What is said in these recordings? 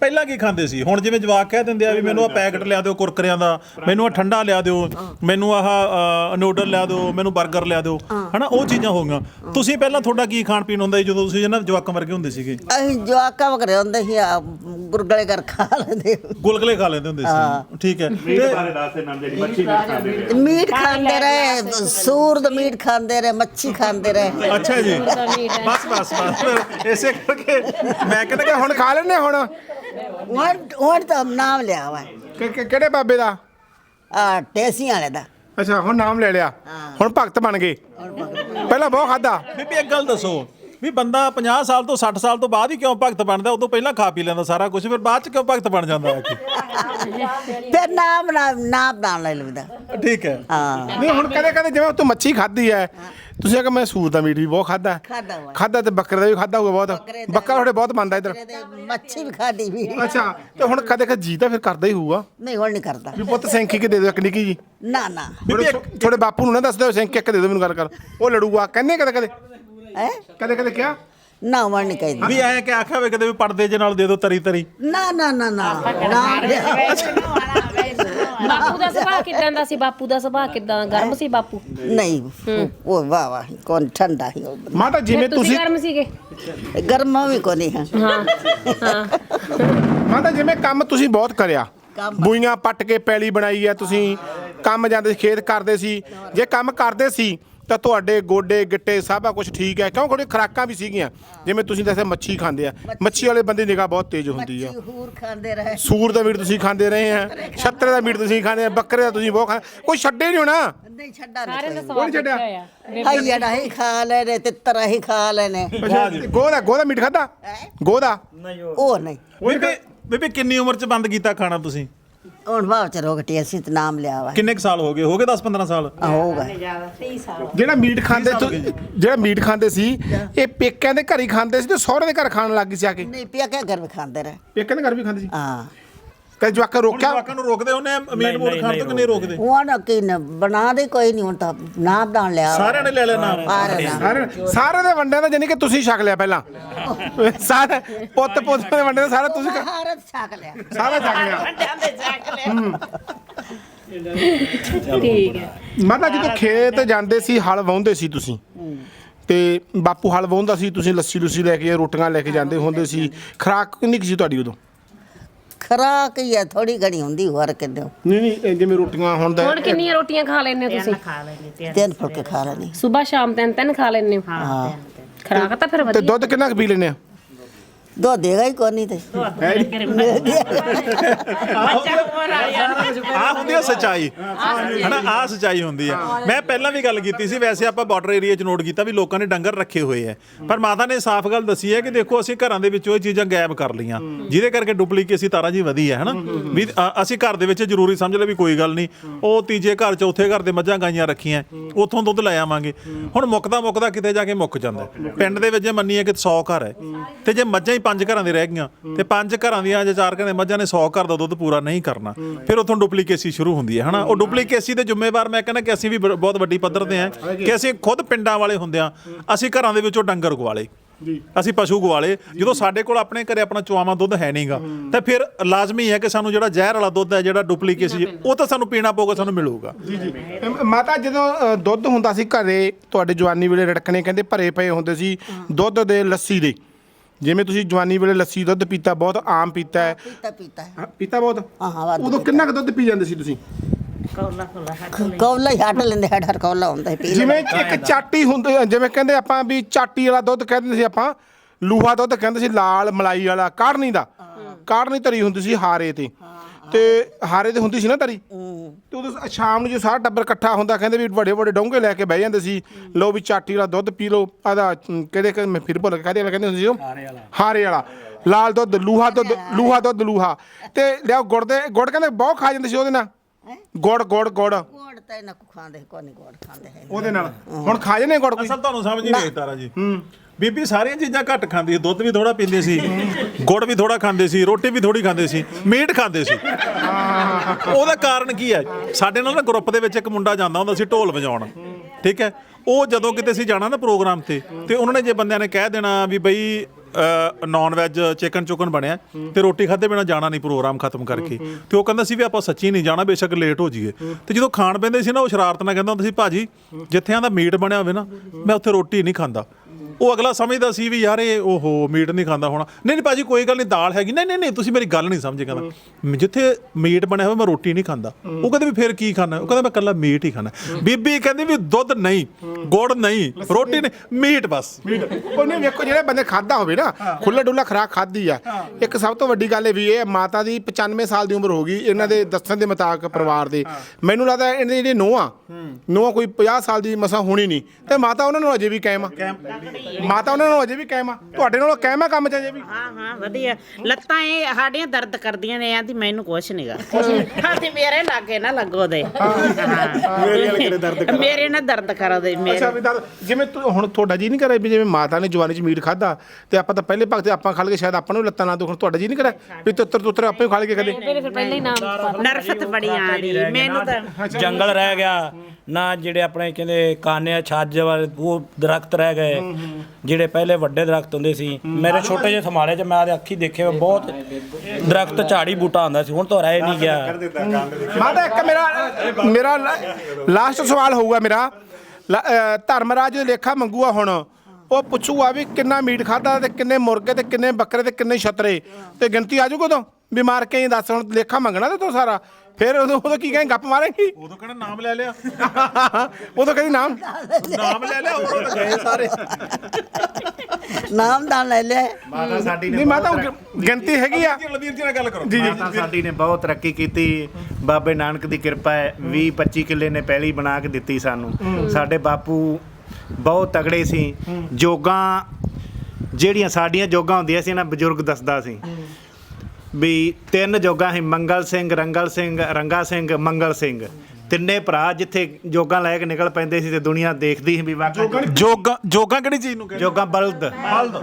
ਪਹਿਲਾਂ ਕੀ ਖਾਂਦੇ ਸੀ? ਹੁਣ ਜਿਵੇਂ ਜਵਾਕ ਕਹਿ ਦਿੰਦੇ ਆ ਵੀ ਮੈਨੂੰ ਆ ਪੈਕਟ ਲਿਆ ਦਿਓ ਕੁਰਕਰਿਆਂ ਦਾ ਮੈਨੂੰ ਆ ਠੰਡਾ ਲਿਆ ਦਿਓ ਮੈਨੂੰ ਆਹ ਨੂਡਲ ਲਿਆ ਦਿਓ ਮੈਨੂੰ 버ਗਰ ਲਿਆ ਦਿਓ ਹਨਾ? ਉਹ ਚੀਜ਼ਾਂ ਹੋ ਗਈਆਂ। ਤੁਸੀਂ ਪਹਿਲਾਂ ਤੁਹਾਡਾ ਕੀ ਖਾਣ ਪੀਣ ਹੁੰਦਾ ਸੀ ਜਦੋਂ ਤੁਸੀਂ ਇਹਨਾਂ ਜਵਾਕਾਂ ਵਰਗੇ ਹੁੰਦੇ ਸੀਗੇ? ਅਸੀਂ ਜਵਾਕਾਂ ਵਗਰੇ ਹੁੰਦੇ ਸੀ ਆ ਗੁਰਗਲੇ ਕਰ ਖਾ ਲੈਂਦੇ। ਗੁਲਗਲੇ ਖਾ ਲੈਂਦੇ ਹੁੰਦੇ ਸੀ। ਠੀਕ ਹੈ। ਮੀਟ ਤੇ ਬਾਰੇ ਦੱਸ ਇਹਨਾਂ ਜਿਹੜੀ ਮੱਛੀ ਨਹੀਂ ਖਾਂਦੇ ਨੇ। ਮੀਟ ਖਾਂਦੇ ਰਹੇ ਸੂਰ ਦਾ ਮੀਟ ਖਾਂਦੇ ਰਹੇ ਮੱਛੀ ਖਾਂਦੇ ਰਹੇ। ਅੱਛਾ ਜੀ। ਬਸ ਬਸ ਬਸ। ਇਸੇ ਕਰਕੇ ਮੈਂ ਕਹਿੰਦਾ ਤੇ ਹੁਣ ਖਾ ਲੈਣੇ ਹੁਣ। ਹੁਣ ਹੁਣ ਤਾਂ ਨਾਮ ਲਿਆ ਵਾ। ਕਿ- ਕਿ- ਕਿਹੜੇ ਬਾਬੇ ਦਾ? ਆ ਟੇਸੀ ਵਾਲੇ ਦਾ। ਅੱਛਾ ਹੁਣ ਨਾਮ ਲੈ ਲਿਆ। ਹੁਣ ਭਗਤ ਬਣ ਗਏ। ਪਹਿਲਾਂ ਬਹੁਤ ਖਾਦਾ ਬੀਬੀ ਇੱਕ ਗੱਲ ਦੱਸੋ। ਵੀ ਬੰਦਾ 50 ਸਾਲ ਤੋਂ 60 ਸਾਲ ਤੋਂ ਬਾਅਦ ਹੀ ਕਿਉਂ ਭਗਤ ਬਣਦਾ? ਉਦੋਂ ਪਹਿਲਾਂ ਖਾ ਪੀ ਲੈਂਦਾ ਸਾਰਾ ਕੁਝ ਫਿਰ ਬਾਅਦ ਚ ਕਿਉਂ ਭਗਤ ਬਣ ਜਾਂਦਾ ਹੈ ਫਿਰ ਨਾਮ ਨਾਮ ਲੈ ਲਵਦਾ। ਠੀਕ ਹੈ। ਹਾਂ। ਨਹੀਂ ਹੁਣ ਕਦੇ ਕਦੇ ਜਿਵੇਂ ਤੂੰ ਮੱਛੀ ਖਾਧੀ ਹੈ ਤੁਸੀਂ ਕਿ ਮੈਂ ਸੂਰ ਦਾ ਮੀਟ ਵੀ ਬਹੁਤ ਖਾਦਾ ਵਾ। ਖਾਦਾ ਤੇ ਬੱਕਰੇ ਦਾ ਵੀ ਖਾਦਾ ਹੋਊਗਾ ਬਹੁਤ। ਬੱਕਰੇ ਤੁਹਾਡੇ ਬਹੁਤ ਮੰਨਦਾ ਇੱਧਰ। ਮੱਛੀ ਵੀ ਖਾਦੀ ਵੀ। ਅੱਛਾ ਤੇ ਹੁਣ ਕਦੇ ਕਦੇ ਜੀ ਤਾਂ ਫਿਰ ਕਰਦਾ ਹੀ ਹੋਊਗਾ। ਨਹੀਂ ਹੁਣ ਨਹੀਂ ਕਰਦਾ। ਵੀ ਪੁੱਤ ਸੈਂਕੀ ਕੇ ਦੇ ਦਿਓ ਇੱਕ ਨਿੱਕੀ ਜੀ। ਨਾ ਨਾ। ਥੋੜੇ ਥੋੜੇ ਬਾਪੂ ਨੂੰ ਨਾ ਦੱਸ ਦਿਓ ਸੈਂਕੀ ਇੱਕ ਦੇ ਦਿਓ ਮੈਨੂੰ ਗੱਲ ਕਰ। ਉਹ ਲੜੂਗਾ ਕਹਿੰਦੇ ਕਦੇ ਕਦੇ? ਹੈ? ਕਦੇ ਕਦੇ ਕਿਹਾ? ਨਾ ਹੁਣ ਨਹੀਂ ਕਹਿੰਦੀ। ਵੀ ਐਂ ਕਿ ਆਖਿਆ ਵੇ ਕਦੇ ਵੀ ਪਰਦੇ ਜੇ ਨਾਲ ਦੇ ਦਿਓ ਤਰੀ ਤਰੀ। ਨਾ ਨਾ ਨਾ ਨਾ। ਲਿਆ ਬਾਪੂ ਦਾ ਸੁਭਾਅ ਕਿਦਾਂ ਦਾ ਸੀ? ਬਾਪੂ ਦਾ ਸੁਭਾਅ ਕਿਦਾਂ? ਗਰਮ ਸੀ ਬਾਪੂ? ਨਹੀਂ ਉਹ ਵਾਹ ਵਾਹ ਕੌਣ ਠੰਡਾ ਹੀ ਮਾਤਾ ਜਿਵੇਂ ਤੁਸੀਂ ਤੁਸੀਂ ਗਰਮ ਸੀਗੇ? ਗਰਮਾ ਵੀ ਕੋ ਨਹੀਂ ਹੈ। ਹਾਂ ਹਾਂ। ਮਾਤਾ ਜਿਵੇਂ ਕੰਮ ਤੁਸੀਂ ਬਹੁਤ ਕਰਿਆ। ਕੰਮ। ਬੂਈਆਂ ਪੱਟ ਕੇ ਪੈਲੀ ਬਣਾਈ ਹੈ ਤੁਸੀਂ। ਕੰਮ ਜਾਂਦੇ ਸੀ ਖੇਤ ਕਰਦੇ ਸੀ। ਜੇ ਕੰਮ ਕਰਦੇ ਸੀ ਤਾਂ ਤੁਹਾਡੇ ਗੋਡੇ ਗਿੱਟੇ ਸਾਰਾ ਕੁਝ ਠੀਕ ਹੈ। ਕਿਉਂ? ਤੁਹਾਡੀ ਖਰਾਕਾਂ ਵੀ ਸੀਗੀਆਂ। ਜਿਵੇਂ ਤੁਸੀਂ ਦੱਸਿਆ ਮੱਛੀ ਖਾਂਦੇ ਆ। ਮੱਛੀ ਵਾਲੇ ਬੰਦੇ ਦੀ ਨਿਗਾਹ ਬਹੁਤ ਤੇਜ਼ ਹੁੰਦੀ ਆ। ਮੱਛੀ ਹੂਰ ਖਾਂਦੇ ਰਹੇ। ਸੂਰ ਦਾ ਮੀਟ ਤੁਸੀਂ ਖਾਂਦੇ ਰਹੇ ਆ। ਛੱਤਰੇ ਦਾ ਮੀਟ ਤੁਸੀਂ ਖਾਂਦੇ ਆ। ਬੱਕਰੇ ਦਾ ਤੁਸੀਂ ਬਹੁਤ ਖਾ ਕੋਈ ਛੱਡੇ ਨਹੀਂ ਹੋਣਾ। ਨਹੀਂ ਛੱਡਾ ਨਹੀਂ ਸਵਾਦ ਛੱਡਿਆ? ਹਾਈ ਜੜਾ ਹੀ ਖਾ ਲੈਨੇ ਤਿੱਤਰ ਹੀ ਖਾ ਲੈਨੇ ਗੋਹ ਦਾ ਗੋਹ ਦਾ ਮੀਟ ਖਾਦਾ ਗੋਹ? ਦਾ ਉਹ ਨਹੀਂ। ਬੀਬੀ ਬੀਬੀ ਕਿੰਨੀ ਉਮਰ ਚ ਬੰਦ ਕੀਤਾ ਖਾਣਾ ਤੁਸੀਂ? ਹੁਣ ਬਾਅਦ ਚ ਰੋਗਟੀ ਅਸੀਂ ਤੇ ਨਾਮ ਲਿਆ ਵਾ। ਕਿੰਨੇ ਕੁ ਸਾਲ ਹੋ ਗਏ? ਹੋ ਗਏ 10 15 ਸਾਲ? ਆ ਹੋਊਗਾ ਜਿਹੜਾ ਮੀਟ ਖਾਂਦੇ ਤੁ- ਜਿਹੜਾ ਮੀਟ ਖਾਂਦੇ ਸੀ ਇਹ ਪੇਕਿਆਂ ਦੇ ਘਰ ਹੀ ਖਾਂਦੇ ਸੀ ਤੇ ਸਹੁਰੇ ਦੇ ਘਰ ਖਾਣ ਲੱਗ ਗਏ ਸੀ ਆ ਕੇ? ਨਹੀਂ ਪਿਆ ਕੇ ਘਰ ਵੀ ਖਾਂਦੇ ਰਹੇ। ਪੇਕਿਆਂ ਦੇ ਘਰ ਵੀ ਖਾਂਦੇ ਸੀ? ਹਾਂ। ਕਦੇ ਜਵਾਕਾਂ ਰੋਕਿਆ ਜਵਾਕਾਂ ਨੂੰ ਰੋਕਦੇ ਉਹਨੇ ਮੀਟ ਮੂਟ ਖਾਣ ਤੋਂ ਕਿ ਨਹੀਂ ਰੋਕਦੇ। ਉਹ ਨਾ ਕੀ ਨਾ ਬਣਾ ਦੇ ਕੋਈ ਨਹੀਂ ਹੁਣ ਤਾਂ ਨਾਮ ਦਾਣ ਲਿਆ। ਸਾਰਿਆਂ ਨੇ ਲੈ ਲਿਆ ਨਾਮ। ਨੇ। ਸਾਰੇ ਸਾਰੇ ਦੇ ਵੰਡਿਆਂ ਦਾ ਜਾਨੀ ਕਿ ਤੁਸੀਂ ਛਕ ਲਿਆ ਪਹਿਲਾਂ। ਸਾਰੇ ਪੁੱਤ ਪੁੱਤ ਦੇ ਵੰਡੇ ਦਾ ਸਾਰਾ ਤੁਸੀਂ ਹਾਰਤ ਛਕ ਲਿਆ। ਸਾਰਾ ਛਕ ਲਿਆ। ਠੀਕ ਹੈ। ਮਾਤਾ ਜਦੋਂ ਖੇਤ ਜਾਂਦੇ ਸੀ ਹਲ ਵਾਹੁੰਦੇ ਸੀ ਤੁਸੀਂ ਤੇ ਬਾਪੂ ਹਲ ਵਾਹੁੰਦਾ ਸੀ ਤੁਸੀਂ ਲੱਸੀ ਲੁੱਸੀ ਲੈ ਕੇ ਰੋਟੀਆਂ ਲੈ ਕੇ ਜਾਂਦੇ ਹੁੰਦੇ ਸੀ। ਖਰਾਕ ਕਿੰਨੀ ਕੁ ਸੀ ਤੁਹਾਡੀ ਉਦੋਂ? ਖਰਾਕ ਹੀ? ਆ ਥੋੜੀ ਘਣੀ ਹੁੰਦੀ ਹੋਰ ਕਿੰਨੇ ਨਹੀਂ ਨਹੀਂ ਇਹ ਜਿਵੇਂ ਰੋਟੀਆਂ ਹੁੰਦਾ ਹੁਣ ਕਿੰਨੀਆਂ ਰੋਟੀਆਂ ਖਾ ਲੈਂਦੇ ਹੋ ਤੁਸੀਂ? ਤਿੰਨ ਫੁਲਕੇ ਖਾ ਲੈਣੀ ਸਵੇਰ ਸ਼ਾਮ ਤਿੰਨ ਤਿੰਨ ਖਾ ਲੈਂਦੇ ਹੋ? ਹਾਂ ਖਰਾਕ ਤਾਂ ਫਿਰ ਤੇ ਵਧੀਆ। ਦੁੱਧ ਕਿੰਨਾ ਕੁ ਪੀ ਲੈਨੇ ਆ? ਦੋ ਦੇਗਾ ਹੀ ਕੋਈ ਨਹੀਂ ਤੇ। ਆ ਹੁੰਦੀ ਆ ਸਚਾਈ। ਹਨਾ ਆ ਸਚਾਈ ਹੁੰਦੀ ਆ। ਮੈਂ ਪਹਿਲਾਂ ਵੀ ਗੱਲ ਕੀਤੀ ਸੀ, ਵੈਸੇ ਆਪਾਂ ਬਾਰਡਰ ਏਰੀਆ 'ਚ ਨੋਟ ਕੀਤਾ ਵੀ ਲੋਕਾਂ ਨੇ ਡੰਗਰ ਰੱਖੇ ਹੋਏ ਆ। ਪਰ ਮਾਤਾ ਨੇ ਸਾਫ਼ ਗੱਲ ਦੱਸੀ ਹੈ ਕਿ ਦੇਖੋ, ਅਸੀਂ ਘਰਾਂ ਦੇ ਵਿੱਚੋਂ ਇਹ ਚੀਜ਼ਾਂ ਗਾਇਬ ਕਰ ਲਈਆਂ। ਜਿਹਦੇ ਕਰਕੇ ਡੁਪਲੀਕੇਸੀ ਤਾਰਾ ਜੀ ਵਧੀ ਹੈ ਹਨਾ। ਵੀ, ਅ- ਅਸੀਂ ਘਰ ਦੇ ਵਿੱਚ ਜ਼ਰੂਰੀ ਸਮਝ ਲੈ ਵੀ ਕੋਈ ਗੱਲ ਨਹੀਂ ਉਹ ਤੀਜੇ ਘਰ ਚੌਥੇ ਘਰ ਦੇ ਮੱਝਾਂ ਗਾਈਆਂ ਰੱਖੀਆਂ। ਉੱਥੋਂ ਦੁੱਧ ਲੈ ਆਵਾਂਗੇ। ਹੁਣ ਮੁੱਕਦਾ ਮੁੱਕਦਾ ਕਿਤੇ ਜਾ ਕੇ ਮੁੱਕ ਜਾਂਦਾ। ਹੈ। ਪਿੰਡ ਦੇ ਵਿੱਚ ਜੇ ਮੰਨੀਏ ਕਿ 100 ਘਰ ਹੈ। ਤੇ ਜੇ ਮੱਝਾਂ ਹੀ ਪੰਜ ਘਰਾਂ ਦੇ ਰਹਿ ਗਈਆਂ। ਤੇ ਪੰਜ ਘਰਾਂ ਦੀਆਂ ਜਾਂ ਚਾਰ ਘਰਾਂ ਦੇ ਮੱਝਾਂ ਨੇ 100 ਘਰ ਦਾ ਦੁੱਧ ਪੂਰਾ ਨਹੀਂ ਕਰਨਾ। ਫਿਰ ਉੱਥੋਂ ਡੁਪਲੀਕੇਸੀ ਸ਼ੁਰੂ ਹੁੰਦੀ ਹੈ ਹਨਾ? ਉਹ ਡੁਪਲੀਕੇਸੀ ਦੇ ਜ਼ਿੰਮੇਵਾਰ ਮੈਂ ਕਹਿੰਦਾ ਕਿ ਅਸੀਂ ਵੀ ਬ- ਬਹੁਤ ਵੱਡੀ ਪੱਧਰ ਤੇ ਹਾਂ ਕਿ ਅਸੀਂ ਖੁਦ ਪਿੰਡਾਂ ਵਾਲੇ ਹੁੰਦੇ ਆ ਅਸੀਂ ਘਰਾਂ ਦੇ ਵਿੱਚੋਂ ਡੰਗਰ ਗਵਾਲੇ। ਅਸੀਂ ਪਸ਼ੂ ਗਵਾਲੇ। ਜਦੋਂ ਸਾਡੇ ਕੋਲ ਆਪਣੇ ਘਰੇ ਆਪਣਾ ਚੁਆਵਾਂ ਦੁੱਧ ਹੈ ਨਹੀਂਗਾ ਤਾਂ ਫਿਰ ਲਾਜ਼ਮੀ ਹੈ ਕਿ ਸਾਨੂੰ ਜਿਹੜਾ ਜ਼ਹਿਰ ਵਾਲਾ ਦੁੱਧ ਹੈ ਜਿਹੜਾ ਡੁਪਲੀਕੇਸੀ ਉਹ ਤਾਂ ਸਾਨੂੰ ਪੀਣਾ ਪਊਗਾ ਸਾਨੂੰ ਮਿਲੂਗਾ। ਅਮ, ਮਾਤਾ ਜਦੋਂ ਅ, ਦੁੱਧ ਹੁੰਦਾ ਸੀ ਘਰੇ ਤੁਹਾਡੇ ਜਵਾਨੀ ਵੇਲੇ ਰੜਕਣੇ ਕਹਿੰਦੇ ਭਰੇ ਪਏ ਹੁੰਦੇ ਸੀ ਦੁੱਧ ਦੇ ਲੱਸੀ ਦੇ। ਜਿਵੇਂ ਤੁਸੀਂ ਜਵਾਨੀ ਵੇਲੇ ਲੱਸੀ ਦੁੱਧ ਪੀਤਾ ਬਹੁਤ ਆਮ ਪੀਤਾ ਹੈ। ਪੀਤਾ ਪੀਤਾ। ਹੈ ਹਾਂ, ਪੀਤਾ ਬਹੁਤ? ਹਾਂ ਹਾਂ ਵਾਧੂ ਉਦੋਂ ਕਿੰਨਾ ਕੁ ਦੁੱਧ ਪੀ ਜਾਂਦੇ ਸੀ ਤੁਸੀਂ? ਕੌਲਾ ਹੀ ਹਟ ਲੈਂਦੇ ਹੜ ਹੜ ਕੌਲਾ ਹੁੰਦਾ ਸੀ ਪੀ ਲੈਂਦੇ। ਜਿਵੇਂ ਇੱਕ ਚਾਟੀ ਹੁੰਦੀ ਜਿਵੇਂ ਕਹਿੰਦੇ ਆਪਾਂ ਵੀ ਚਾਟੀ ਵਾਲਾ ਦੁੱਧ ਕਹਿੰਦੇ ਸੀ ਆਪਾਂ ਲੂਹਾ ਦੁੱਧ ਕਹਿੰਦੇ ਸੀ ਲਾਲ ਮਲਾਈ ਵਾਲਾ ਕਾੜਨੀ ਦਾ। ਕਾੜਨੀ ਧਰੀ ਹੁੰਦੀ ਸੀ ਹਾਰੇ ਤੇ। ਤੇ ਹਾਰੇ ਤੇ ਹੁੰਦੀ ਸੀ ਨਾ ਹੂੰ। ਤੇ ਉਦੋਂ ਸ਼ਾਮ ਨੂੰ ਜੋ ਸਾਰਾ ਟੱਬਰ ਇਕੱਠਾ ਹੁੰਦਾ ਕਹਿੰਦੇ ਵੀ ਵੱਡੇ ਵੱਡੇ ਡੋਂਗੇ ਲੈ ਕੇ ਬਹਿ ਜਾਂਦੇ ਸੀ। ਲੋ ਵੀ ਚਾਟੀ ਵਾਲਾ ਦੁੱਧ ਪੀ ਲਓ ਆਦਾ ਕਿਹੜੇ ਕਿ ਮੈਂ ਫਿਰ ਭੁੱਲ ਗਿਆ ਕਾਹਦੇ ਵਾਲਾ ਕਹਿੰਦੇ ਹੁੰਦੇ ਸੀ ਉਹ? ਹਾਰੇ ਵਾਲਾ। ਲਾਲ ਦੁੱਧ ਲੂਹਾ ਦੁੱਧ ਲੂਹਾ ਦੁੱਧ ਲੂਹਾ। ਤੇ ਲਿਆਓ ਗੁੜ ਦੇ ਗੁੜ ਕਹਿੰਦੇ ਬਹੁਤ ਖਾ ਜਾਂਦੇ ਸੀ ਉਹਦੇ ਨਾਲ। ਗੁੜ ਗੁੜ ਗੁੜ। ਗੋੜ ਤਾਂ ਇਹਨਾਂ ਕੋ ਖਾਂਦੇ ਕੋਈ ਨਹੀਂ ਗੋੜ ਖਾਂਦੇ ਹੈ ਉਹਦੇ ਨਾਲ। ਹੁਣ ਖਾ ਜਾਂਦੇ ਗੁੜ ਕੋਈ? ਅਸਲ ਤੁਹਾਨੂੰ ਸਮਝ ਨਹੀਂ ਆਈ ਤਾਰਾ ਜੀ। ਬੀਬੀ ਸਾਰੀਆਂ ਚੀਜ਼ਾਂ ਘੱਟ ਖਾਂਦੀ ਸੀ, ਦੁੱਧ ਵੀ ਥੋੜਾ ਪੀਂਦੀ ਸੀ, ਗੁੜ ਵੀ ਥੋੜਾ ਖਾਂਦੇ ਸੀ, ਰੋਟੀ ਵੀ ਥੋੜੀ ਖਾਂਦੇ ਸੀ, ਮੀਟ ਖਾਂਦੇ ਸੀ। ਉਹਦਾ ਕਾਰਨ ਕੀ ਹੈ? ਸਾਡੇ ਨਾਲ ਨਾ ਗਰੁੱਪ ਦੇ ਵਿੱਚ ਇੱਕ ਮੁੰਡਾ ਜਾਂਦਾ ਹੁੰਦਾ ਸੀ ਢੋਲ ਵਜਾਉਣ, ਠੀਕ ਹੈ? ਉਹ ਜਦੋਂ ਕਿਤੇ ਸੀ ਜਾਣਾ ਨਾ ਪ੍ਰੋਗਰਾਮ ਤੇ ਤੇ ਉਹਨਾਂ ਨੇ ਜੇ ਬੰਦਿਆਂ ਨੇ ਕਹਿ ਦੇਣਾ ਵੀ ਬਈ ਨਾਨ ਵੈਜ ਚਿਕਨ ਚੁਕਨ ਬਣਿਆ, ਤੇ ਰੋਟੀ ਖਾਦੇ ਬਿਨਾ ਜਾਣਾ ਨਹੀਂ ਪ੍ਰੋਗਰਾਮ ਖਤਮ ਕਰਕੇ, ਤੇ ਉਹ ਕਹਿੰਦਾ ਸੀ ਵੀ ਆਪਾਂ ਸੱਚੀ ਨਹੀਂ ਜਾਣਾ, ਬੇਸ਼ੱਕ ਲੇਟ ਹੋ ਜਾਈਏ। ਤੇ ਜਦੋਂ ਖਾਣ ਪੈਂਦੇ ਸੀ ਨਾ, ਉਹ ਸ਼ਰਾਰਤ ਨਾਲ ਕਹਿੰਦਾ ਹੁੰਦਾ ਸੀ, ਭਾਜੀ, ਜਿੱਥੇ ਆਂਦਾ ਮੀਟ ਬਣਿਆ ਹੋਵੇ ਨਾ, ਮੈਂ ਉੱਥੇ ਰੋਟੀ ਨਹੀਂ ਖਾਂਦਾ। ਉਹ ਅਗਲਾ ਸਮਝਦਾ ਸੀ ਵੀ ਯਾਰ ਇਹ ਓਹੋ ਮੀਟ ਨਹੀਂ ਖਾਂਦਾ ਹੋਣਾ। ਨਹੀਂ ਨਹੀਂ ਭਾਜੀ ਕੋਈ ਗੱਲ ਨਹੀਂ ਦਾਲ ਹੈਗੀ। ਨਹੀਂ ਨਹੀਂ ਨਹੀਂ ਤੁਸੀਂ ਮੇਰੀ ਗੱਲ ਨਹੀਂ ਸਮਝੇ ਕਹਿੰਦਾ। ਜਿੱਥੇ ਮੀਟ ਬਣਿਆ ਹੋਵੇ ਮੈਂ ਰੋਟੀ ਨਹੀਂ ਖਾਂਦਾ। ਉਹ ਕਹਿੰਦੇ ਵੀ ਫਿਰ ਕੀ ਖਾਣਾ? ਉਹ ਕਹਿੰਦਾ ਮੈਂ ਕੱਲਾ ਮੀਟ ਹੀ ਖਾਣਾ। ਬੀਬੀ ਕਹਿੰਦੀ ਵੀ ਦੁੱਧ ਨਹੀਂ ਗੁੜ ਨਹੀਂ ਰੋਟੀ ਨਹੀਂ ਮੀਟ ਬਸ। ਉਹ ਨਹੀਂ ਵੇਖੋ ਜਿਹੜੇ ਬੰਦੇ ਖਾਦਾ ਹੋਵੇ ਨਾ ਖੁੱਲਾ ਡੁੱਲਾ ਖਰਾਕ ਖਾਦੀ ਆ। ਇੱਕ ਸਭ ਤੋਂ ਵੱਡੀ ਗੱਲ ਇਹ ਵੀ ਇਹ ਮਾਤਾ ਦੀ 95 ਸਾਲ ਦੀ ਉਮਰ ਹੋ ਗਈ ਇਹਨਾਂ ਦੇ ਦੱਸਣ ਦੇ ਮੁਤਾਬਕ ਪਰਿਵਾਰ ਦੇ। ਮੈਨੂੰ ਲੱਗਦਾ ਇਹਨਾਂ ਦੀ ਜਿਹੜੀ ਨੂੰਹਾਂ ਨੂੰਹਾਂ ਕੋਈ 50 ਸਾਲ ਦੀ ਮਸਾ ਹੋਣੀ ਨਹੀਂ। ਤੇ ਮਾਤਾ ਉਹਨਾਂ ਨੂੰ ਅਜੇ ਵੀ ਕਾਇਮ ਆ। ਮਾਤਾ ਉਹਨਾਂ ਨੂੰ ਅਜੇ ਵੀ ਕਾਇਮ ਆ ਤੁਹਾਡੇ ਨਾਲੋਂ ਕਾਇਮ ਆ ਕੰਮ ਚ ਅਜੇ ਵੀ ਹਾਂ ਹਾਂ ਵਧੀਆ ਲੱਤਾਂ ਇਹ ਸਾਡੀਆਂ ਦਰਦ ਕਰਦੀਆਂ ਨੇ ਆਂਦੀ ਮੈਨੂੰ ਕੁਛ ਨਹੀਂਗਾ ਹਾਥੀ ਮੇਰੇ ਲਾਗੇ ਨਾ ਲੱਗੋ ਦੇ ਮੇਰੇ ਦਰਦ ਮੇਰੇ ਨਾਲ ਦਰਦ ਕਰੋ ਦੇ ਮੇਰੇ ਅੱਛਾ ਵੀ ਦੱਸ, ਜਿਵੇਂ ਤੂੰ ਹੁਣ ਤੁਹਾਡਾ ਜੀ ਨਹੀਂ ਕਰਿਆ ਵੀ ਜਿਵੇਂ ਮਾਤਾ ਨੇ ਜਵਾਨੀ ਚ ਮੀਟ ਖਾਦਾ ਤੇ ਆਪਾਂ ਤਾਂ ਪਹਿਲੇ ਭਗਤੇ ਆਪਾਂ ਖਾ ਲਏ ਸ਼ਾਇਦ ਆਪਾਂ ਨੂੰ ਲੱਤਾਂ ਨਾ ਦੁਖਣ ਤੁਹਾਡਾ ਜੀ ਨਹੀਂ ਕਰਿਆ ਵੀ ਤੁੱਤਰ ਤੁੱਤਰ ਆਪੇ ਖਾ ਲਏ ਕਦੇ ਮੇਰੇ ਫਿਰ ਪਹਿਲਾਂ ਹੀ ਨਾਮ ਪਾ ਨਰਫਤ ਬੜੀ ਆਦੀ ਮੈਨੂੰ ਤਾਂ ਜੰਗਲ ਰਹਿ ਗਿਆ ਨਾ ਜਿਹੜੇ ਆਪਣੇ ਕਹਿੰਦੇ ਕਾਨੇ ਛੱਜ ਵਾਲੇ ਉਹ ਦਰਖਤ ਰਹਿ ਗਏ। ਜਿਹੜੇ ਪਹਿਲੇ ਵੱਡੇ ਦਰਖਤ ਹੁੰਦੇ ਸੀ ਮੇਰੇ ਛੋਟੇ ਜਿਹੇ ਥਮਾਲੇ 'ਚ ਮੈਂ ਆਦੇ ਅੱਖੀ ਦੇਖੇ ਹੋਏ ਬਹੁਤ ਦਰਖਤ ਝਾੜੀ ਬੂਟਾ ਹੁੰਦਾ ਸੀ ਹੁਣ ਤਾਂ ਰਹਿ ਨਹੀਂ ਗਿਆ। ਮਾਤਾ ਇੱਕ ਮੇਰਾ ਮੇਰਾ ਲਾਸਟ ਸਵਾਲ ਹੋਊਗਾ ਮੇਰਾ। ਧਰਮਰਾਜ ਦੇ ਲੇਖਾ ਮੰਗੂਆ ਹੁਣ। ਉਹ ਪੁੱਛੂਗਾ ਵੀ ਕਿੰਨਾ ਮੀਟ ਖਾਦਾ ਤੇ ਕਿੰਨੇ ਮੁਰਗੇ ਤੇ ਕਿੰਨੇ ਬੱਕਰੇ ਤੇ ਕਿੰਨੇ ਛਤਰੇ? ਤੇ ਗਿਣਤੀ ਆ ਜਾਊਗਾ ਉਦੋਂ ਵੀ ਮਾਰ ਕੇ ਹੀ ਦੱਸ ਹੁਣ ਲੇਖਾ ਮੰਗਣਾ ਤੇ ਤੂੰ ਸਾਰਾ। ਫਿਰ ਉਦੋਂ ਉਦੋਂ ਕੀ ਕਹੇ ਗੱਪ ਮਾਰੇਂਗੀ? ਉਦੋਂ ਕਹਿੰਦਾ ਨਾਮ ਲੈ ਲਿਆ? ਉਦੋਂ ਕਹਿੰਦੀ ਨਾਮ ਨਾਮ ਲੈ ਲਿਆ ਉਹ ਤਾਂ ਗਏ ਸਾਰੇ। ਨਾਮ ਦਾ ਲੈ ਲੈ ਮਾਤਾ ਸਾਡੀ ਨਹੀਂ ਮਾਤਾ ਉਹ ਗਿ- ਗਿਣਤੀ ਹੈਗੀ ਆ। ਲਵੀਰ ਜੀ ਨਾਲ ਗੱਲ ਕਰੋ। ਜੀ ਜੀ। ਮਾਤਾ ਸਾਡੀ ਨੇ ਬਹੁਤ ਤਰੱਕੀ ਕੀਤੀ। ਬਾਬੇ ਨਾਨਕ ਦੀ ਕਿਰਪਾ ਹੈ। 20 25 ਕਿੱਲੇ ਨੇ ਪਹਿਲੀ ਬਣਾ ਕੇ ਦਿੱਤੀ ਸਾਨੂੰ। ਸਾਡੇ ਬਾਪੂ ਬਹੁਤ ਤਗੜੇ ਸੀ। ਜੋਗਾਂ ਜਿਹੜੀਆਂ ਸਾਡੀਆਂ ਜੋਗਾਂ ਹੁੰਦੀਆਂ ਸੀ ਨਾ ਬਜ਼ੁਰਗ ਦੱਸਦਾ ਸੀ। ਵੀ ਤਿੰਨ ਜੋਗਾਂ ਸੀ ਮੰਗਲ ਸਿੰਘ ਰੰਗਲ ਸਿੰਘ ਰੰਗਾ ਸਿੰਘ ਮੰਗਲ ਸਿੰਘ। ਤਿੰਨੇ ਭਰਾ ਜਿੱਥੇ ਜੋਗਾਂ ਲੈ ਕੇ ਨਿਕਲ ਪੈਂਦੇ ਸੀ ਤੇ ਦੁਨੀਆ ਦੇਖਦੀ ਸੀ ਵੀ ਵਾਕਈ ਜੋਗਾ ਜੋਗਾ ਕਿਹੜੀ ਚੀਜ਼ ਨੂੰ ਕਹਿੰਦੇ ਜੋਗਾਂ ਬਲਦ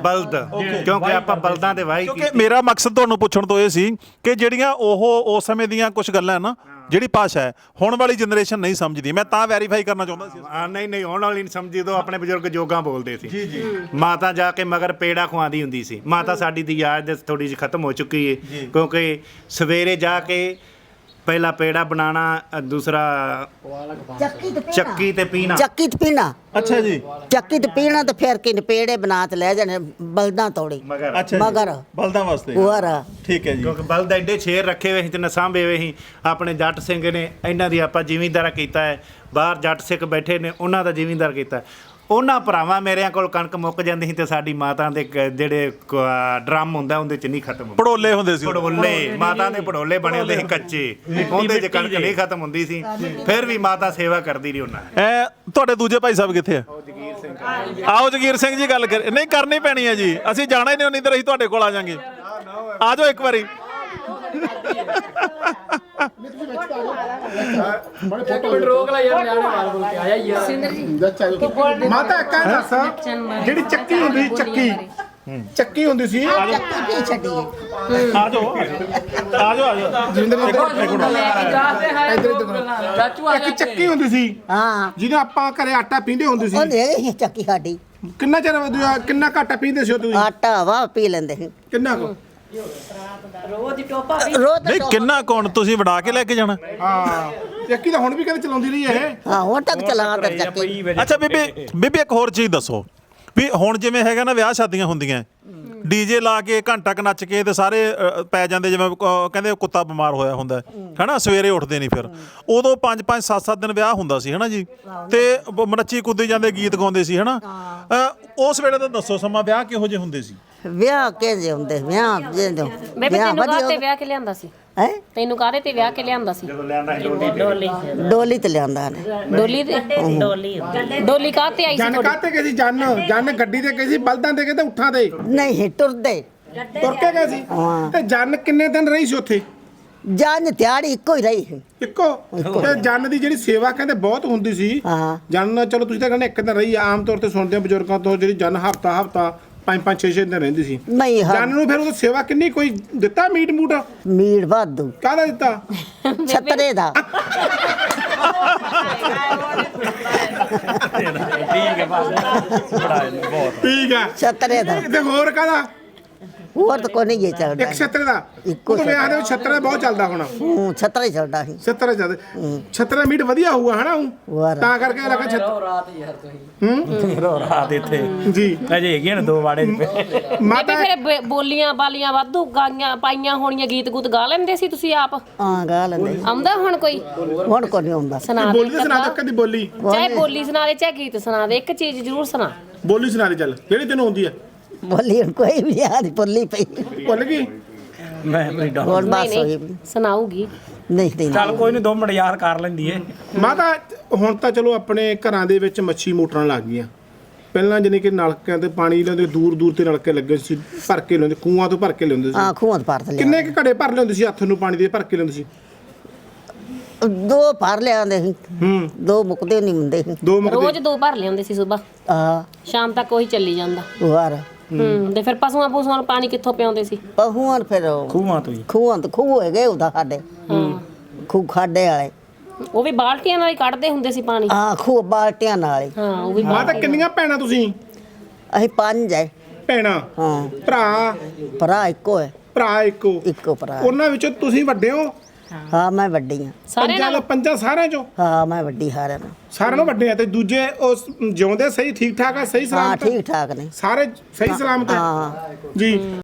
ਬਲਦ। ਕਿਉਂਕਿ ਆਪਾਂ ਬਲਦਾਂ ਦੇ ਵਾਹੀ ਕਿਉਂਕਿ ਮੇਰਾ ਮਕਸਦ ਤੁਹਾਨੂੰ ਪੁੱਛਣ ਤੋਂ ਇਹ ਸੀ ਕਿ ਜਿਹੜੀਆਂ ਉਹ ਉਸ ਸਮੇਂ ਦੀਆਂ ਕੁਝ ਗੱਲਾਂ ਨਾ ਜਿਹੜੀ ਭਾਸ਼ਾ ਹੈ ਹੁਣ ਵਾਲੀ ਜਨਰੇਸ਼ਨ ਨਹੀਂ ਸਮਝਦੀ। ਮੈਂ ਤਾਂ ਵੈਰੀਫਾਈ ਕਰਨਾ ਚਾਹੁੰਦਾ ਸੀ। ਆ ਨਹੀਂ ਨਹੀਂ ਆਉਣ ਵਾਲੀ ਨਹੀਂ ਸਮਝੀ ਦੋ ਆਪਣੇ ਬਜ਼ੁਰਗ ਜੋਗਾਂ ਬੋਲਦੇ ਸੀ। ਜੀ ਜੀ। ਮਾਤਾ ਜਾ ਕੇ ਮਗਰ ਪੇੜਾ ਖਵਾਉਂਦੀ ਹੁੰਦੀ ਸੀ। ਮਾਤਾ ਸਾਡੀ ਦੀ ਯਾਦ ਥੋੜੀ ਜਿਹੀ ਖਤਮ ਹੋ ਚੁੱਕੀ ਹੈ ਕਿਉਂਕਿ ਸਵੇਰੇ ਜਾ ਕੇ ਪਹਿਲਾ ਪੇੜਾ ਬਣਾਉਣਾ ਅ, ਦੂਸਰਾ ਚੱਕੀ ਤੇ ਚੱਕੀ ਤੇ ਪੀਣਾ। ਚੱਕੀ ਤੇ ਪੀਣਾ। ਅੱਛਾ ਜੀ। ਚੱਕੀ ਤੇ ਪੀਣਾ ਤੇ ਫਿਰ ਕਿ ਨਪੇੜੇ ਬਣਾ ਤੇ ਲੈ ਜਾਣੇ ਬਲਦਾਂ ਤੋੜੀ। ਮਗਰ। ਅੱਛਾ ਮਗਰ। ਬਲਦਾਂ ਵਾਸਤੇ। ਹੋਰ। ਠੀਕ ਹੈ ਜੀ। ਕਿਉਂਕਿ ਬਲਦ ਐਡੇ ਸ਼ੇਰ ਰੱਖੇ ਹੋਏ ਸੀ ਤੇ ਨਸਾਂਬੇ ਹੋਏ ਸੀ। ਆਪਣੇ ਜੱਟ ਸਿੰਘ ਨੇ ਇਹਨਾਂ ਦੀ ਆਪਾਂ ਜ਼ਿਮੀਂਦਾਰਾ ਕੀਤਾ ਹੈ। ਬਾਹਰ ਜੱਟ ਸਿੱਖ ਬੈਠੇ ਨੇ ਉਹਨਾਂ ਦਾ ਜ਼ਿਮੀਂਦਾਰ ਕੀਤਾ ਉਹਨਾਂ ਭਰਾਵਾਂ ਮੇਰਿਆਂ ਕੋਲ ਕਣਕ ਮੁੱਕ ਜਾਂਦੀ ਸੀ ਤੇ ਸਾਡੀ ਮਾਤਾ ਦੇ ਕ- ਜਿਹੜੇ ਕ- ਡਰਮ ਹੁੰਦਾ ਉਹਦੇ ਚ ਨਹੀਂ ਖਤਮ ਹੁੰਦਾ। ਪੜੋਲੇ ਹੁੰਦੇ ਸੀ ਉਦੋਂ। ਪੜੋਲੇ ਮਾਤਾ ਦੇ ਪੜੋਲੇ ਬਣੇ ਹੁੰਦੇ ਸੀ ਕੱਚੇ। ਉਹਦੇ ਚ ਕਣਕ ਨਹੀਂ ਖਤਮ ਹੁੰਦੀ ਸੀ। ਫਿਰ ਵੀ ਮਾਤਾ ਸੇਵਾ ਕਰਦੀ ਰਹੀ ਉਹਨਾਂ। ਐ ਤੁਹਾਡੇ ਦੂਜੇ ਭਾਈ ਸਾਹਿਬ ਕਿੱਥੇ ਆ? ਆਓ ਜਗੀਰ ਸਿੰਘ। ਜੀ ਗੱਲ ਕਰ। ਨਹੀਂ ਕਰਨੀ ਪੈਣੀ ਹੈ ਜੀ। ਅਸੀਂ ਜਾਣਾ ਹੀ ਨਹੀਂ ਉਨੀ ਦਰ ਅਸੀਂ ਤੁਹਾਡੇ ਕੋਲ ਆ ਜਾਾਂਗੇ। ਆ ਜਾਓ ਇੱਕ ਵਾਰੀ। ਮਾਤਾ ਇੱਕ ਇਹ ਦੱਸ। ਜਿਹੜੀ ਚੱਕੀ ਹੁੰਦੀ ਸੀ ਚੱਕੀ। ਚੱਕੀ ਹੁੰਦੀ ਸੀ। ਚੱਕੀ ਕੀ ਛੱਡੀ ਆ ਜਾਓ। ਆ ਜਾਓ ਆ ਜਾਓ। ਜਿੰਦਰ ਇੱਕ ਚੱਕੀ ਹੁੰਦੀ ਸੀ। ਹਾਂ। ਜਿਹਨੂੰ ਆਪਾਂ ਘਰੇ ਆਟਾ ਪੀਂਦੇ ਹੁੰਦੇ ਸੀ। ਉਹਦੇ ਇਹ ਚੱਕੀ ਸਾਡੀ। ਕਿੰਨਾ ਚਿਰ ਵਧੀਆ- ਕਿੰਨਾ ਘਾਟਾ ਪੀਂਦੇ ਸੀ ਉਹ ਤੁਸੀਂ? ਆਟਾ ਵਾ ਪੀ ਲੈਂਦੇ ਸੀ। ਕਿੰਨਾ ਕੁ? ਰੋਜ਼ ਨਹੀਂ ਕਿੰਨਾ ਕੌਣ ਤੁਸੀਂ ਵੜਾ ਕੇ ਲੈ ਕੇ ਜਾਣਾ? ਹਾਂ ਚੱਕੀ ਤਾਂ ਹੁਣ ਵੀ ਕਹਿੰਦੇ ਚਲਾਉਂਦੀ ਰਹੀ ਹੈ ਇਹ। ਹਾਂ ਹੁਣ ਤੱਕ ਚਲਾ ਤੇ ਚੱਕੀ। ਅੱਛਾ ਬੀਬੀ ਬੀਬੀ ਇੱਕ ਹੋਰ ਚੀਜ਼ ਦੱਸੋ। ਵੀ ਹੁਣ ਜਿਵੇਂ ਹੈਗਾ ਨਾ ਵਿਆਹ ਸ਼ਾਦੀਆਂ ਹੁੰਦੀਆਂ ਡੀਜੇ ਲਾ ਕੇ ਘੰਟਾ ਕ ਨੱਚ ਕੇ ਤੇ ਸਾਰੇ ਪੈ ਜਾਂਦੇ ਜਿਵੇਂ ਕਹਿੰਦੇ ਕੁੱਤਾ ਬਿਮਾਰ ਹੋਇਆ ਹੁੰਦਾ। ਹੈ। ਹਨਾ ਸਵੇਰੇ ਉੱਠਦੇ ਨਹੀਂ ਫਿਰ। ਉਦੋਂ 5 5 7 7 ਦਿਨ ਵਿਆਹ ਹੁੰਦਾ ਸੀ ਹਨਾ ਜੀ? ਤੇ ਮਨੱਚੀ ਕੁੱਦੀ ਜਾਂਦੇ ਗੀਤ ਗਾਉਂਦੇ ਸੀ ਹਨਾ? ਉਸ ਵੇਲੇ ਤਾਂ ਦੱਸੋ ਸਮਾਂ ਵਿਆਹ ਕਿਹੋ ਜਿਹੇ ਹੁੰਦੇ ਸੀ? ਵਿਆਹ ਕਿਹਦੇ ਹੁੰਦੇ ਵਿਆਹ ਜਿਹਦੇ ਬੇਬੇ ਤੈਨੂੰ ਕਾਹਤੇ ਵਿਆਹ ਕੇ ਲਿਆਂਦਾ ਸੀ? ਹੈ? ਤੈਨੂੰ ਕਾਹਦੇ ਤੇ ਵਿਆਹ ਕੇ ਲਿਆਂਦਾ ਸੀ? ਡੋਲੀ ਡੋਲੀ। ਤੇ ਲਿਆਂਦਾ ਨੇ ਡੋਲੀ ਤੇ? ਡੋਲੀ ਡੋਲੀ ਕਾਹਤੇ ਆਈ ਸੀ ਜਨ ਤੁਹਾਡੀ? ਕਾਤੇ ਗਏ ਸੀ? ਜਨ ਜਨ ਗੱਡੀ ਤੇ ਗਏ ਸੀ ਬਲਦਾਂ ਤੇ ਉੱਠਾਂ ਤੇ। ਨਹੀਂ ਟੁਰਦੇ। ਤੁਰ ਕੇ ਗਏ ਸੀ? ਹਾਂ। ਤੇ ਜਨ ਕਿੰਨੇ ਦਿਨ ਰਹੀ ਸੀ ਉੱਥੇ? ਜਾਨ ਦਿਹਾੜੀ ਇੱਕੋ ਹੀ ਰਹੀ ਸੀ। ਇੱਕੋ? ਤੇ ਜਨ ਦੀ ਜਿਹੜੀ ਸੇਵਾ ਕਹਿੰਦੇ ਬਹੁਤ ਹੁੰਦੀ ਸੀ। ਹਾਂ। ਜਨ ਚਲੋ ਤੁਸੀਂ ਤਾਂ ਕਹਿੰਦੇ ਇੱਕ ਦਿਨ ਰਹੀ ਆ, ਆਮ ਤੌਰ ਤੇ ਸੁਣਦੇ ਆ ਬਜ਼ੁਰਗਾਂ ਤੋਂ ਜਿਹੜੀ ਜਨ ਹਫਤਾ ਹਫਤਾ ਪੰਜ ਪੰਜ ਛੇ ਛੇ ਦਿਨ ਰਹਿੰਦੀ ਸੀ। ਨਹੀਂ ਜਨ ਹਾਂ ਨੂੰ ਫਿਰ ਉਹ ਸੇਵਾ ਕਿੰਨੀ ਕੋਈ ਦਿੱਤਾ ਮੀਟ ਮੂਟ ਮੀਟ ਵਾਧੂ। ਕਾਹਦਾ ਦਿੱਤਾ? ਛਤਰੇ ਦਾ। ਠੀਕ ਹੈ ਬਸ। ਬੜਾ ਬਹੁਤ। ਠੀਕ ਆ ਛਤਰੇ ਦਾ। ਤੇ ਹੋਰ ਕਾਹਦਾ? ਹੋਰ ਤਾਂ ਕੋਈ ਨਹੀਂ ਇਹ ਚੱਲਦਾ ਇੱਕ ਛਤਰੇ ਦਾ। ਇੱਕੋ ਉਹ ਤਾਂ ਵਿਆਹ ਦੇ ਛਤਰਾ ਬਹੁਤ ਚੱਲਦਾ ਹੋਣਾ। ਹੂੰ ਛਤਰਾ ਹੀ ਚੱਲਦਾ ਸੀ। ਛਤਰਾ ਚੱਲਦਾ। ਛਤਰਾ ਮੀਟ ਵਧੀਆ ਹੋਊਗਾ ਹਨਾ? ਹੋਰ। ਤਾਂ ਕਰਕੇ ਲੱਗਾ ਛਤਰਾ ਰੋ ਰਾਤ ਇੱਥੇ। ਜੀ। ਅਜੇ ਹੈਗੀਆਂ ਨੇ ਦੋ ਵਾੜੇ। ਮਾਤਾ ਫਿਰ ਬੋਲੀਆਂ ਬਾਲੀਆਂ ਵਾਧੂ ਗਾਈਆਂ ਪਾਈਆਂ ਹੋਣੀਆਂ ਗੀਤ ਗੂਤ ਗਾ ਲੈਂਦੇ ਸੀ ਤੁਸੀਂ ਆਪ? ਹਾਂ ਗਾ ਲੈਂਦੇ ਆਉਂਦਾ ਹੁਣ ਕੋਈ? ਹੁਣ ਕੋਈ ਨਹੀਂ ਆਉਂਦਾ। ਸੁਣਾ ਦੇ ਬੋਲੀ ਸੁਣਾ ਦੇ ਕਦੀ ਬੋਲੀ। ਚਾਹੇ ਬੋਲੀ ਸੁਣਾ ਦੇ ਚਾਹੇ ਗੀਤ ਸੁਣਾ ਦੇ ਇੱਕ ਚੀਜ਼ ਜ਼ਰੂਰ ਸੁਣਾ। ਬੋਲੀ ਸੁਣਾ ਦੇ ਚੱਲ। ਜਿਹੜੀ ਤੈਨੂੰ ਆਉਂਦੀ ਆ। ਬੋਲੀ ਹੁਣ ਕੋਈ ਵੀ ਯਾਦ ਭੁੱਲੀ ਪਈ। ਭੁੱਲ ਗਈ? ਮੈਂ ਮੇਰੀ ਡਾਊਨ ਹੁਣ ਬਸ ਨਹੀਂ ਹੋਈ। ਨਹੀਂ ਸੁਣਾਊਗੀ। ਨਹੀਂ ਨਹੀਂ ਚੱਲ ਕੋਈ ਨਹੀਂ ਦੋ ਮਿੰਟ ਯਾਦ ਕਰ ਲੈਂਦੀ ਏ। ਮਾਤਾ ਹੁਣ ਤਾਂ ਚਲੋ ਆਪਣੇ ਘਰਾਂ ਦੇ ਵਿੱਚ ਮੱਛੀ ਮੋਟਰਾਂ ਲੱਗ ਗਈਆਂ। ਪਹਿਲਾਂ ਜਾਣੀ ਕਿ ਨਲਕਿਆਂ ਤੇ ਪਾਣੀ ਲਿਆਉਂਦੇ ਦੂਰ ਦੂਰ ਤੇ ਨਲਕੇ ਲੱਗੇ ਸੀ ਭਰ ਕੇ ਲਿਆਉਂਦੇ ਖੂਹਾਂ ਤੋਂ ਭਰ ਕੇ ਲਿਆਉਂਦੇ ਸੀ। ਹਾਂ ਖੂਹਾਂ ਤੋਂ ਭਰ ਲਿਆ ਕਿੰਨੇ ਕੁ ਘੜੇ ਭਰ ਲਿਆਉਂਦੇ ਸੀ ਹੱਥ ਨੂੰ ਪਾਣੀ ਦੇ ਭਰ ਕੇ ਲਿਆਉਂਦੇ ਸੀ? ਦੋ ਭਰ ਲਿਆਂਦੇ ਸੀ। ਹੂੰ। ਦੋ ਮੁੱਕਦੇ ਨਹੀਂ ਹੁੰਦੇ ਸੀ। ਦੋ ਮੁਕਦੇ। ਰੋਜ਼ ਦੋ ਭਰ ਲਿਆਉਂਦੇ ਸੀ ਸਵੇਰ ਆ ਸ਼ਾਮ ਤੱਕ ਉਹੀ ਚੱਲੀ ਜਾਂਦਾ। ਵਾਰ ਹੂੰ। ਤੇ ਫਿਰ ਪਸ਼ੂਆਂ ਪਸ਼ੂਆਂ ਨੂੰ ਪਾਣੀ ਕਿੱਥੋਂ ਪਿਆਉਂਦੇ ਸੀ? ਪਹੂਆਂ ਫਿਰ ਉਹ ਖੂਹਾਂ ਤੋਂ ਹੀ। ਖੂਹਾਂ ਤੋਂ ਖੂਹ ਹੈਗੇ ਉਹਦਾ ਸਾਡੇ। ਹਾਂ। ਖੂਹ ਖਾਡੇ ਵਾਲੇ। ਉਹ ਵੀ ਬਾਲਟੀਆਂ ਨਾਲ ਹੀ ਕੱਢਦੇ ਹੁੰਦੇ ਸੀ ਪਾਣੀ? ਹਾਂ ਖੂਹ ਬਾਲਟਿਆਂ ਨਾਲ ਹੀ। ਹਾਂ ਉਹ ਵੀ ਮਾਤਾ ਕਿੰਨੀਆਂ ਭੈਣਾਂ ਤੁਸੀਂ? ਅਸੀਂ ਪੰਜ ਹੈ ਭੈਣਾਂ? ਹਾਂ। ਭਰਾ? ਭਰਾ ਇੱਕੋ ਹੈ ਭਰਾ ਇੱਕੋ। ਇੱਕੋ ਭਰਾ। ਹੈ। ਉਹਨਾਂ ਵਿੱਚੋਂ ਤੁਸੀਂ ਵੱਡੇ ਹੋ? ਹਾਂ। ਮੈਂ ਵੱਡੀ ਹਾਂ। ਸਾਰੇ ਪੰਜਾਂ ਨਾਲ? ਪੰਜਾਂ ਸਾਰਿਆਂ ਚੋਂ? ਹਾਂ ਮੈਂ ਵੱਡੀ ਹਾਰਿਆਂ ਨੂੰ ਸਾਰਿਆਂ ਨੂੰ ਵੱਡੇ ਆ ਤੇ ਦੂਜੇ ਉਸ ਜਿਉਂਦੇ ਸਹੀ ਠੀਕ ਠਾਕ ਆ ਸਹੀ ਹਾਂ ਸਲਾਮਤ? ਠੀਕ ਠਾਕ ਨੇ। ਸਾਰੇ ਸਹੀ ਸਲਾਮਤ ਆ? ਹਾਂ। ਜੀ।